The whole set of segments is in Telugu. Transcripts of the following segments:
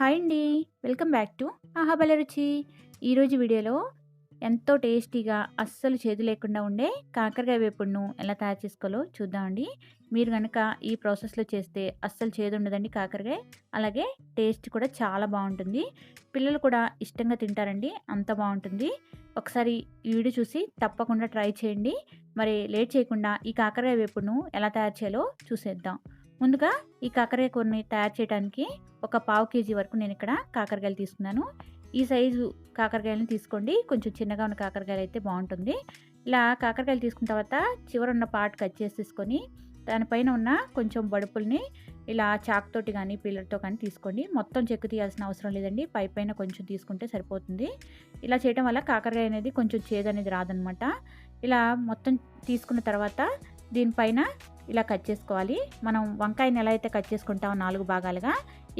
హాయ్ అండి. వెల్కమ్ బ్యాక్ టు ఆహాబల రుచి. ఈరోజు వీడియోలో ఎంతో టేస్టీగా అస్సలు చేదు లేకుండా ఉండే కాకరకాయ వేపుడును ఎలా తయారు చేసుకోవాలో చూద్దామండి. మీరు కనుక ఈ ప్రాసెస్‌లో చేస్తే అస్సలు చేదు ఉండదండి కాకరకాయ. అలాగే టేస్ట్ కూడా చాలా బాగుంటుంది పిల్లలు కూడా ఇష్టంగా తింటారండి. అంత బాగుంటుంది ఒకసారి ఈ వీడియో చూసి తప్పకుండా ట్రై చేయండి. మరి లేట్ చేయకుండా ఈ కాకరకాయ వేపుడును ఎలా తయారు చేయాలో చూసేద్దాం. ముందుగా ఈ కాకరకాయ కూరని తయారు చేయడానికి ఒక పావు కేజీ వరకు నేను ఇక్కడ కాకరకాయలు తీసుకున్నాను. ఈ సైజు కాకరకాయలను తీసుకోండి. కొంచెం చిన్నగా ఉన్న కాకరకాయలు అయితే బాగుంటుంది ఇలా కాకరకాయలు తీసుకున్న తర్వాత చివరున్న పార్ట్ కట్ చేసేసుకొని దానిపైన ఉన్న కొంచెం బడుపుల్ని ఇలా చాక్తోటి కానీ పిల్లర్తో కానీ తీసుకోండి. మొత్తం చెక్కు తీయాల్సిన అవసరం లేదండి. పైపైన కొంచెం తీసుకుంటే సరిపోతుంది. ఇలా చేయటం వల్ల కాకరకాయ అనేది కొంచెం చేదు అనేది రాదనమాట. ఇలా మొత్తం తీసుకున్న తర్వాత దీనిపైన ఇలా కట్ చేసుకోవాలి. మనం వంకాయని ఎలా అయితే కట్ చేసుకుంటామో నాలుగు భాగాలుగా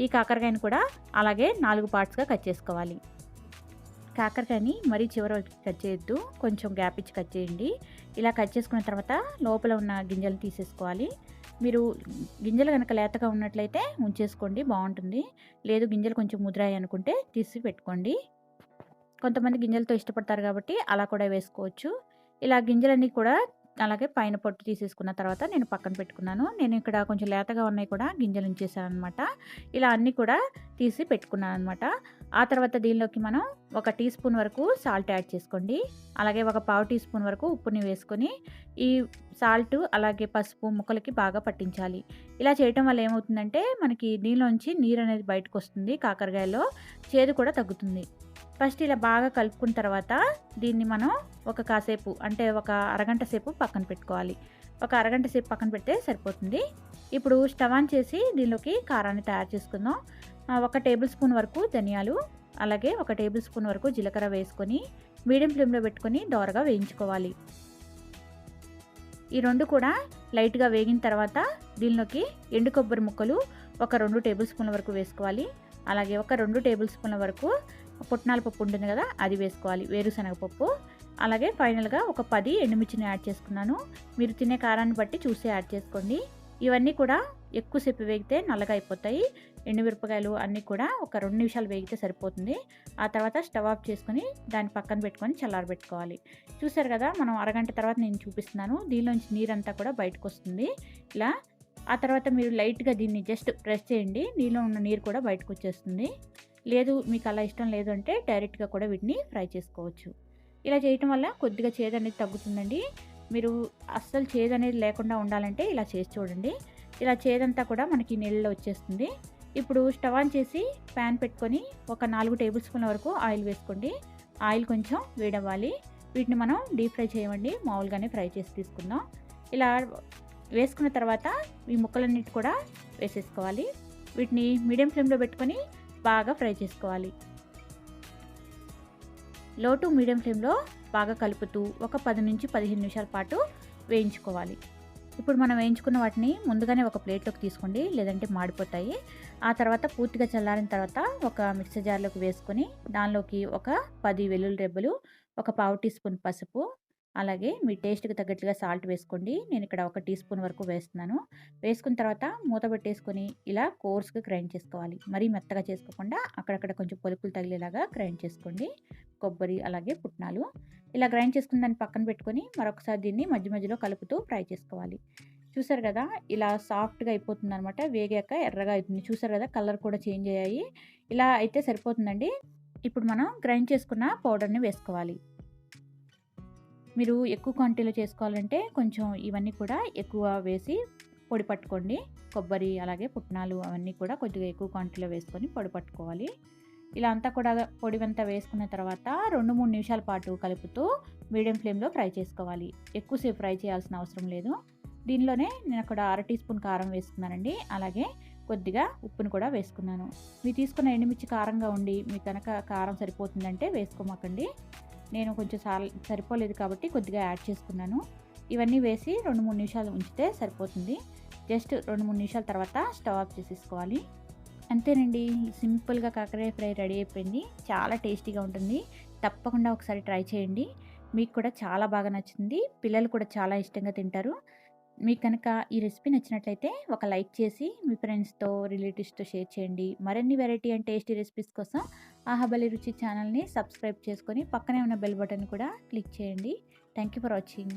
ఈ కాకరకాయని కూడా అలాగే నాలుగు పార్ట్స్‌గా కట్ చేసుకోవాలి. కాకరకాయని మరీ చివరి వరకు కట్ చేయొద్దు. కొంచెం గ్యాప్ ఇచ్చి కట్ చేయండి. ఇలా కట్ చేసుకున్న తర్వాత లోపల ఉన్న గింజలు తీసేసుకోవాలి. మీరు గింజలు కనుక లేతగా ఉన్నట్లయితే ఉంచేసుకోండి బాగుంటుంది లేదు గింజలు కొంచెం ముదిరాయి అనుకుంటే తీసి పెట్టుకోండి. కొంతమంది గింజలతో ఇష్టపడతారు కాబట్టి అలా కూడా వేసుకోవచ్చు. ఇలా గింజలన్నీ కూడా అలాగే పైన పొట్టు తీసేసుకున్న తర్వాత నేను పక్కన పెట్టుకున్నాను. నేను ఇక్కడ కొంచెం లేతగా ఉన్నాయి కూడా గింజలు ఉంచేసాననమాట. ఇలా అన్నీ కూడా తీసి పెట్టుకున్నాను అనమాట ఆ తర్వాత దీనిలోకి మనం ఒక టీ స్పూన్ వరకు సాల్ట్ యాడ్ చేసుకోండి. అలాగే ఒక పావు టీ స్పూన్ వరకు ఉప్పుని వేసుకొని ఈ సాల్ట్ అలాగే పసుపు ముక్కలకి బాగా పట్టించాలి. ఇలా చేయటం వల్ల ఏమవుతుందంటే మనకి దీనిలోంచి నీరు అనేది బయటకొస్తుంది కాకరకాయలో. చేదు కూడా తగ్గుతుంది. ఫస్ట్ ఇలా బాగా కలుపుకున్న తర్వాత దీన్ని మనం ఒక కాసేపు అంటే ఒక అరగంట సేపు పక్కన పెట్టుకోవాలి. ఒక అరగంట సేపు పక్కన పెడితే సరిపోతుంది. ఇప్పుడు స్టవ్ ఆన్ చేసి దీనిలోకి కారాన్ని తయారు చేసుకుందాం. ఒక టేబుల్ స్పూన్ వరకు ధనియాలు, అలాగే ఒక టేబుల్ స్పూన్ వరకు జీలకర్ర వేసుకొని మీడియం ఫ్లేమ్‌లో పెట్టుకొని దోరగా వేయించుకోవాలి. ఈ రెండు కూడా లైట్‌గా వేగిన తర్వాత దీనిలోకి ఎండు కొబ్బరి ముక్కలు ఒక రెండు టేబుల్ స్పూన్ల వరకు వేసుకోవాలి. అలాగే ఒక రెండు టేబుల్ స్పూన్ల వరకు పుట్నాల పప్పు ఉంటుంది కదా! అది వేసుకోవాలి. వేరుశనగ పప్పు. అలాగే ఫైనల్‌గా ఒక పది ఎండుమిర్చిని యాడ్ చేసుకున్నాను. మీరు తినే కారాన్ని బట్టి చూసి యాడ్ చేసుకోండి. ఇవన్నీ కూడా ఎక్కువసేపు వేగితే నల్లగా అయిపోతాయి. ఎండుమిరపకాయలు అన్నీ కూడా ఒక రెండు నిమిషాలు వేగితే సరిపోతుంది. ఆ తర్వాత స్టవ్ ఆఫ్ చేసుకుని దాన్ని పక్కన పెట్టుకొని చల్లారబెట్టుకోవాలి. చూసారు కదా! మనం అరగంట తర్వాత నేను చూపిస్తున్నాను. దీనిలోంచి నీరంతా కూడా బయటకొస్తుంది. ఇలా ఆ తర్వాత మీరు లైట్‌గా దీన్ని జస్ట్ ప్రెస్ చేయండి. దీనిలో ఉన్న నీరు కూడా బయటకొచ్చేస్తుంది. లేదు మీకు అలా ఇష్టం లేదు అంటే డైరెక్ట్‌గా కూడా వీటిని ఫ్రై చేసుకోవచ్చు. ఇలా చేయటం వల్ల కొద్దిగా చేదు అనేది తగ్గుతుందండి. మీరు అస్సలు చేదు అనేది లేకుండా ఉండాలంటే ఇలా చేసి చూడండి. ఇలా చేదంతా కూడా మనకి నీళ్ళలో వచ్చేస్తుంది. ఇప్పుడు స్టవ్ ఆన్ చేసి పాన్ పెట్టుకొని ఒక నాలుగు టేబుల్ స్పూన్ల వరకు ఆయిల్ వేసుకోండి. ఆయిల్ కొంచెం వేడవ్వాలి. వీటిని మనం డీప్ ఫ్రై చేయమండి. మామూలుగానే ఫ్రై చేసి తీసుకుందాం. ఇలా వేసుకున్న తర్వాత ఈ ముక్కలన్నిటి కూడా వేసేసుకోవాలి. వీటిని మీడియం ఫ్లేమ్‌లో పెట్టుకొని బాగా ఫ్రై చేసుకోవాలి. లో టు మీడియం ఫ్లేమ్‌లో బాగా కలుపుతూ ఒక 10-15 నిమిషాల పాటు వేయించుకోవాలి. ఇప్పుడు మనం వేయించుకున్న వాటిని ముందుగానే ఒక ప్లేట్‌లోకి తీసుకోండి. లేదంటే మాడిపోతాయి. ఆ తర్వాత పూర్తిగా చల్లారిన తర్వాత ఒక మిక్సర్ జార్‌లోకి వేసుకొని దానిలోకి ఒక పది వెల్లుల్లి రెబ్బలు, ఒక పావు టీ స్పూన్ పసుపు, అలాగే మీ టేస్ట్‌కి తగ్గట్టుగా సాల్ట్ వేసుకోండి. నేను ఇక్కడ ఒక టీ స్పూన్ వరకు వేస్తున్నాను. వేసుకున్న తర్వాత మూత పెట్టేసుకొని ఇలా కోర్స్‌గా గ్రైండ్ చేసుకోవాలి. మరీ మెత్తగా చేసుకోకుండా అక్కడక్కడ కొంచెం పలుకులు తగిలేలాగా గ్రైండ్ చేసుకోండి. కొబ్బరి అలాగే పుట్నాలు. ఇలా గ్రైండ్ చేసుకున్న దాన్ని పక్కన పెట్టుకొని మరొకసారి దీన్ని మధ్య మధ్యలో కలుపుతూ ఫ్రై చేసుకోవాలి. చూసారు కదా! ఇలా సాఫ్ట్‌గా అయిపోతుందనమాట. వేగాక ఎర్రగా అవుతుంది. చూసారు కదా! కలర్ కూడా చేంజ్ అయ్యాయి. ఇలా అయితే సరిపోతుందండి. ఇప్పుడు మనం గ్రైండ్ చేసుకున్న పౌడర్‌ని వేసుకోవాలి. మీరు ఎక్కువ క్వాంటిటీలో చేసుకోవాలంటే కొంచెం ఇవన్నీ కూడా ఎక్కువ వేసి పొడి పట్టుకోండి. కొబ్బరి అలాగే పుట్నాలు అవన్నీ కూడా కొద్దిగా ఎక్కువ క్వాంటిటీలో వేసుకొని పొడి పట్టుకోవాలి. ఇలా అంతా కూడా పొడివంతా వేసుకున్న తర్వాత 2, 3 నిమిషాల పాటు కలుపుతూ మీడియం ఫ్లేమ్‌లో ఫ్రై చేసుకోవాలి. ఎక్కువసేపు ఫ్రై చేయాల్సిన అవసరం లేదు. దీనిలోనే నేను అక్కడ అర టీ స్పూన్ కారం వేసుకున్నానండి. అలాగే కొద్దిగా ఉప్పుని కూడా వేసుకున్నాను. మీరు తీసుకున్న ఎండుమిర్చి కారంగా ఉండి మీకు కనుక కారం సరిపోతుందంటే వేసుకోమాకండి. నేను కొంచెం సాల్ సరిపోలేదు కాబట్టి కొద్దిగా యాడ్ చేసుకున్నాను. ఇవన్నీ వేసి 2, 3 నిమిషాలు ఉంచితే సరిపోతుంది. జస్ట్ 2, 3 నిమిషాల తర్వాత స్టవ్ ఆఫ్ చేసేసుకోవాలి. అంతేనండి. సింపుల్‌గా కాకరకాయ ఫ్రై రెడీ అయిపోయింది. చాలా టేస్టీగా ఉంటుంది. తప్పకుండా ఒకసారి ట్రై చేయండి. మీకు కూడా చాలా బాగా నచ్చుతుంది. పిల్లలు కూడా చాలా ఇష్టంగా తింటారు. మీకు కనుక ఈ రెసిపీ నచ్చినట్లయితే ఒక లైక్ చేసి మీ ఫ్రెండ్స్‌తో, రిలేటివ్స్‌తో షేర్ చేయండి. మరిన్ని వెరైటీ అండ్ టేస్టీ రెసిపీస్ కోసం ఆహాబలి రుచి ఛానల్‌ని సబ్స్క్రైబ్ చేసుకొని పక్కనే ఉన్న బెల్ బటన్ కూడా క్లిక్ చేయండి. Thank you for watching.